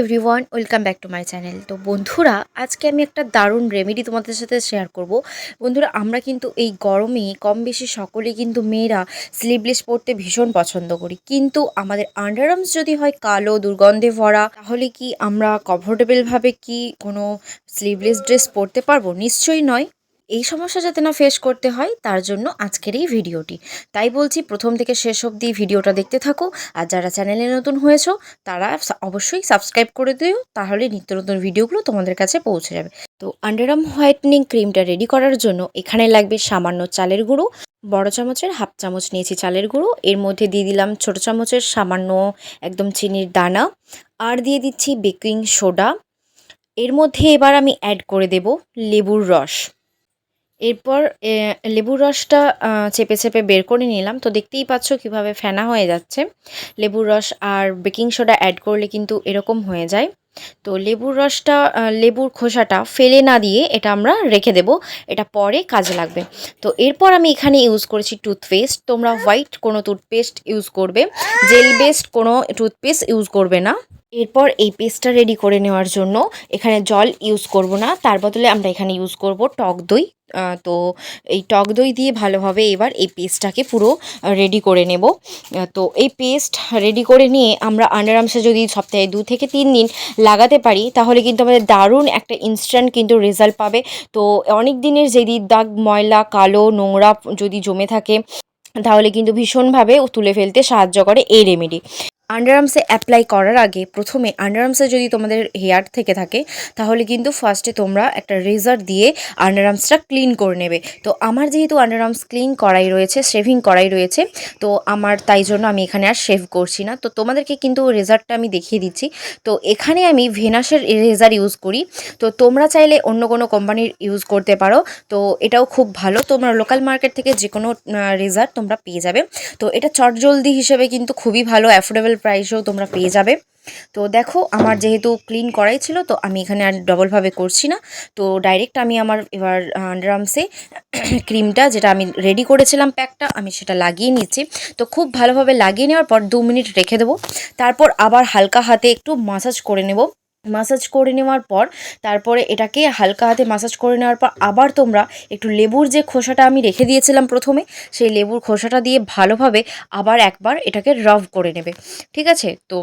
Everyone welcome back to my channel তো বন্ধুরা, আজকে আমি একটা দারুণ রেমেডি তোমাদের সাথে শেয়ার করব। বন্ধুরা, আমরা কিন্তু এই গরমে কম বেশি সকলে কিন্তু মেয়েরা স্লিভলেস পরতে ভীষণ পছন্দ করি। কিন্তু আমাদের আন্ডারআর্মস যদি হয় কালো, দুর্গন্ধে ভরা, তাহলে কি আমরা কমফোর্টেবলভাবে কি কোনো স্লিভলেস ড্রেস পরতে পারব? নিশ্চয়ই নয়। এই সমস্যা যাতে না ফেস করতে হয়, তার জন্য আজকের এই ভিডিওটি। তাই বলছি প্রথম থেকে শেষ অবধি ভিডিওটা দেখতে থাকো, আর যারা চ্যানেলে নতুন হয়েছো, তারা অবশ্যই সাবস্ক্রাইব করে দিও, তাহলে নিত্য নতুন ভিডিওগুলো তোমাদের কাছে পৌঁছে যাবে। তো আন্ডারআর্ম হোয়াইটনিং ক্রিমটা রেডি করার জন্য এখানে লাগবে সামান্য চালের গুঁড়ো, বড় চামচের হাফ চামচ নিয়েছি চালের গুঁড়ো, এর মধ্যে দিয়ে দিলাম ছোট চামচের সামান্য একদম চিনির দানা, আর দিয়ে দিচ্ছি বেকিং সোডা এর মধ্যে এবার আমি অ্যাড করে দেব লেবুর রস। এরপর লেবুর রসটা চেপে চেপে বের করে নিলাম। তো দেখতেই পাচ্ছ কীভাবে ফেনা হয়ে যাচ্ছে। লেবুর রস আর বেকিং সোডা অ্যাড করলে কিন্তু এরকম হয়ে যায়। তো লেবুর রসটা লেবুর খোসাটা ফেলে না দিয়ে এটা আমরা রেখে দেব। এটা পরে কাজে লাগবে। তো এরপর আমি এখানে ইউজ করেছি টুথপেস্ট তোমরা হোয়াইট কোনো টুথপেস্ট ইউজ করবে। জেল বেসড কোনো টুথপেস্ট ইউজ করবে না। এরপর এই পেস্টটা রেডি করে নেওয়ার জন্য এখানে জল ইউজ করব না। তার বদলে আমরা এখানে ইউজ করব টক দই। তো এই টক দই দিয়ে ভালোভাবে এবার এই পেস্টটাকে পুরো রেডি করে নেব। তো এই পেস্ট রেডি করে নিয়ে আমরা আন্ডারআর্মসে যদি সপ্তাহে দু থেকে তিন দিন লাগাতে পারি, তাহলে কিন্তু আমাদের দারুণ একটা ইনস্ট্যান্ট কিন্তু রেজাল্ট পাবে। তো অনেক দিনের যদি দাগ, ময়লা, কালো, নোংরা যদি জমে থাকে, তাহলে কিন্তু ভীষণভাবে তুলে ফেলতে সাহায্য করে এই রেমেডি আন্ডারআর্মসে অ্যাপ্লাই করার আগে প্রথমে আন্ডারআর্মসে যদি তোমাদের হেয়ার থেকে থাকে, তাহলে কিন্তু ফার্স্টে তোমরা একটা রেজার দিয়ে আন্ডারআর্মসটা ক্লিন করে নেবে। তো আমার যেহেতু আন্ডারআর্মস ক্লিন করাই রয়েছে শেভিং করাই রয়েছে, তো আমার তাই জন্য আমি এখানে আর শেভ করছি না। তো তোমাদেরকে কিন্তু রেজারটা আমি দেখিয়ে দিচ্ছি। তো এখানে আমি ভেনাসের রেজার ইউজ করি। তো তোমরা চাইলে অন্য কোনো কোম্পানির ইউজ করতে পারো। তো এটাও খুব ভালো। তোমরা লোকাল মার্কেট থেকে যে কোনো রেজার তোমরা পেয়ে যাবে। তো এটা চটজলদি হিসেবে কিন্তু খুবই ভালো অ্যাফোর্ডেবল প্রাইসেও তোমরা পেয়ে যাবে। তো দেখো, আমার যেহেতু ক্লিন করাই ছিল, তো আমি এখানে আর ডবলভাবে করছি না। তো ডাইরেক্ট আমি আমার এবার আন্ডারআর্মসে ক্রিমটা যেটা আমি রেডি করেছিলাম প্যাকটা আমি সেটা লাগিয়ে নিচ্ছি তো খুব ভালোভাবে লাগিয়ে নেওয়ার পর দু মিনিট রেখে দেবো। তারপর আবার হালকা হাতে একটু মাসাজ করে নেব। মাসাজ করে নেওয়ার পর, তারপরে এটাকে হালকা হাতে মাসাজ করে নেওয়ার পর আবার তোমরা একটু লেবুর যে খোসাটা আমি রেখে দিয়েছিলাম প্রথমে, সেই লেবুর খোসাটা দিয়ে ভালোভাবে আবার একবার এটাকে রাব করে নেবে। ঠিক আছে? তো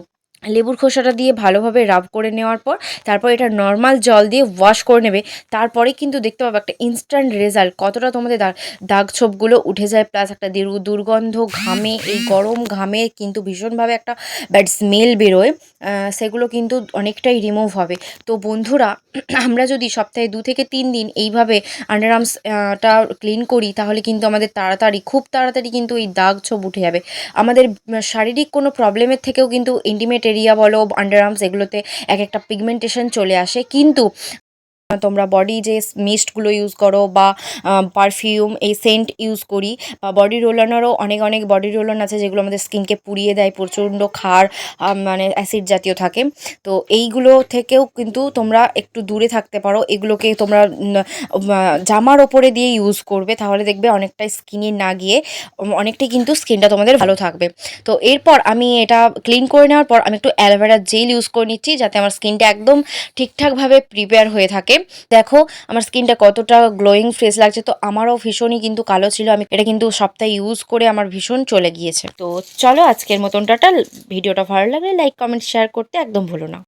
লেবুর খোসাটা দিয়ে ভালোভাবে রাব করে নেওয়ার পর তারপর এটা নর্মাল জল দিয়ে ওয়াশ করে নেবে। তারপরে কিন্তু দেখতে পাবে একটা ইনস্ট্যান্ট রেজাল্ট কতটা তোমাদের দাগ দাগ ছোপগুলো উঠে যায় প্লাস একটা দিরু- দুর্গন্ধ, ঘামে, এই গরম ঘামে কিন্তু ভীষণভাবে একটা ব্যাড স্মেল বেরোয় সেগুলো কিন্তু অনেকটাই রিমুভ হবে। তো বন্ধুরা, আমরা যদি সপ্তাহে দু থেকে তিন দিন এইভাবে আন্ডারআর্মসটা ক্লিন করি, তাহলে কিন্তু আমাদের তাড়াতাড়ি, খুব তাড়াতাড়ি কিন্তু এই দাগ ছোপ উঠে যাবে। আমাদের শারীরিক কোনো প্রবলেমের থেকেও কিন্তু ইন্টিমেট এরিয়া বলো আন্ডার আর্মস এগুলোতে এক একটা পিগমেন্টেশন চলে আসে। কিন্তু তোমরা বডি যে মিস্টগুলো ইউজ করো বা পারফিউম এই সেন্ট ইউজ করি বা বডি রোলানোরও অনেক অনেক বডি রোলান আছে যেগুলো আমাদের স্কিনকে পুড়িয়ে দেয় প্রচণ্ড আহ, মানে অ্যাসিড জাতীয় থাকে। তো এইগুলো থেকেও কিন্তু তোমরা একটু দূরে থাকতে পারো এগুলোকে তোমরা জামার ওপরে দিয়ে ইউজ করবে তাহলে দেখবে অনেকটাই স্কিনে না গিয়ে অনেকটাই কিন্তু স্কিনটা তোমাদের ভালো থাকবে। তো এরপর আমি এটা ক্লিন করে নেওয়ার পর আমি একটু অ্যালোভেরা জেল ইউজ করে নিচ্ছি যাতে আমার স্কিনটা একদম ঠিকঠাকভাবে প্রিপেয়ার হয়ে থাকে। দেখো, আমার স্কিনটা কতটা গ্লোয়িং ফ্রেশ লাগছে। তো আমারও ভীষণই কিন্তু কালো ছিল। আমি এটা কিন্তু সপ্তাহে ইউজ করে আমার ভীষণ চলে গিয়েছে। তো চলো আজকের মতন টাটা। ভিডিওটা ভালো লাগলে লাইক কমেন্ট শেয়ার করতে একদম ভুলো না।